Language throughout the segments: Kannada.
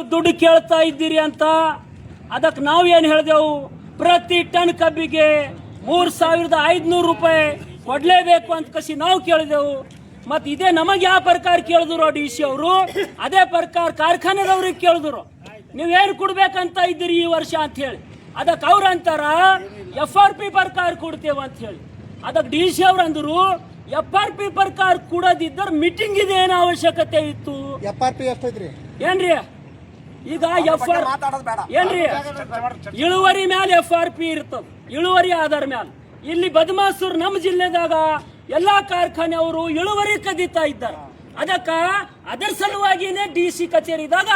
ದುಡ್ಡು ಕೇಳ್ತಾ ಇದ್ದೀರಿ ಅಂತ ಅದಕ್ಕೆ ನಾವು ಏನು ಹೇಳಿದೆವು? ಪ್ರತಿ ಟನ್ ಕಬ್ಬಿಗೆ ಮೂರ್ ಸಾವಿರದ ಐದ್ನೂರು ರೂಪಾಯಿ ಕೊಡಲೇಬೇಕು ಅಂತ ಕಸಿ ನಾವು ಕೇಳಿದೆವು. ಮತ್ತು ಇದೇ ನಮಗೆ ಯಾವ ಪ್ರಕಾರ ಕೇಳಿದ್ರು ಡಿ ಸಿ ಅವರು ಅದೇ ಪ್ರಕಾರ ಕಾರ್ಖಾನೆದವ್ರಿಗೆ ಕೇಳಿದ್ರು. ನೀವೇನು ಕೊಡ್ಬೇಕಂತ ಇದ್ದೀರಿ ಈ ವರ್ಷ ಅಂತ ಹೇಳಿ. ಅದಕ್ಕೆ ಅವ್ರು ಅಂತಾರ ಎಫ್ ಆರ್ ಪಿ ಪ್ರಕಾರ ಕೊಡ್ತೇವೆ ಅಂತ ಹೇಳಿ. ಅದಕ್ಕೆ ಡಿ ಸಿ ಅವ್ರು ಅಂದರು ಎಫ್ ಆರ್ ಪಿ ಪ್ರಕಾರ ಕೊಡೋದಿದ್ದರೆ ಮೀಟಿಂಗ್ ಇದೆ ಏನೋ ಅವಶ್ಯಕತೆ ಇತ್ತು? ಎಫ್ ಆರ್ ಪಿ ಎಷ್ಟೈತ್ರಿ? ಏನ್ರಿ? ಈಗ ಎಫ್ ಆರ್ ಏನ್ರಿ? ಇಳುವರಿ ಮ್ಯಾಲ ಎಫ್ ಆರ್ ಪಿ ಇರ್ತದ. ಇಳುವರಿ ಆಧಾರ ಮ್ಯಾಲ. ಇಲ್ಲಿ ಬದಮಾಸೂರ್ ನಮ್ಮ ಜಿಲ್ಲೆದಾಗ ಎಲ್ಲಾ ಕಾರ್ಖಾನೆ ಅವರು ಇಳುವರಿ ಕದೀತಾ ಇದ್ದಾರೆ. ಅದಕ್ಕ ಅದರ ಸಲುವಾಗಿನೇ ಡಿ ಸಿ ಕಚೇರಿದಾಗ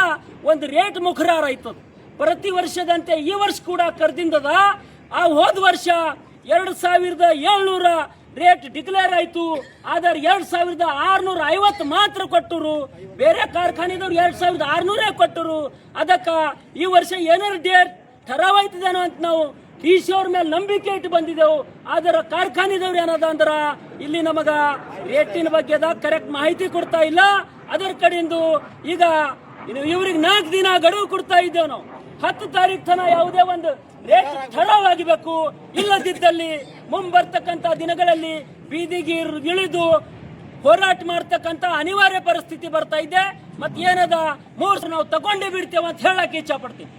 ಒಂದು ರೇಟ್ ಮುಖರಾರ ಆಯ್ತದ. ಪ್ರತಿ ವರ್ಷದಂತೆ ಈ ವರ್ಷ ಕೂಡ ಕರೆದಿಂದದ. ಆ ಹೋದ ವರ್ಷ ಎರಡು ಸಾವಿರದ ಏಳ್ನೂರ ರೇಟ್ ಡಿಕ್ಲೇರ್ ಆಯಿತು. ಆದರೆ ಎರಡು ಸಾವಿರದ ಆರುನೂರ ಐವತ್ತು ಮಾತ್ರ ಕೊಟ್ಟರು. ಬೇರೆ ಕಾರ್ಖಾನೆದವ್ರು ಎರಡು ಸಾವಿರದ ಆರುನೂರೇ ಕೊಟ್ಟರು. ಅದಕ್ಕೆ ಈ ವರ್ಷ ಏನಾರು ಡೇಟ್ ಠರಾವಾಯ್ತದೇನೋ ಅಂತ ನಾವು ಡಿ ಸಿ ಮೇಲೆ ನಂಬಿಕೆ ಇಟ್ಟು ಬಂದಿದ್ದೆವು. ಆದ್ರೆ ಕಾರ್ಖಾನೆದವ್ರು ಏನದ ಅಂದ್ರೆ ಇಲ್ಲಿ ನಮಗ ರೇಟಿನ ಬಗ್ಗೆ ಕರೆಕ್ಟ್ ಮಾಹಿತಿ ಕೊಡ್ತಾ ಇಲ್ಲ. ಅದರ ಕಡೆಯಿಂದ ಈಗ ಇವ್ರಿಗೆ ನಾಲ್ಕು ದಿನ ಗಡುವು ಕೊಡ್ತಾ ಇದ್ದೇವೆ ನಾವು. ಹತ್ತು ತಾರೀಕು ತನ ಯಾವುದೇ ಒಂದು ರೇಟ್ ಠರಾವಾಗಿಬೇಕು ಇಲ್ಲದಿದ್ದಲ್ಲಿ ಮುಂಬರ್ತಕ್ಕಂಥ ದಿನಗಳಲ್ಲಿ ಬೀದಿಗೆ ಇಳಿದು ಹೋರಾಟ ಮಾಡ್ತಕ್ಕಂಥ ಅನಿವಾರ್ಯ ಪರಿಸ್ಥಿತಿ ಬರ್ತಾ ಇದೆ. ಮತ್ತೆ ಏನದ? ಮೂರ್ ನಾವು ತಗೊಂಡೇ ಬಿಡ್ತೇವೆ ಅಂತ ಹೇಳಕ್ಕೆ ಇಚ್ಛಾ ಪಡ್ತೀನಿ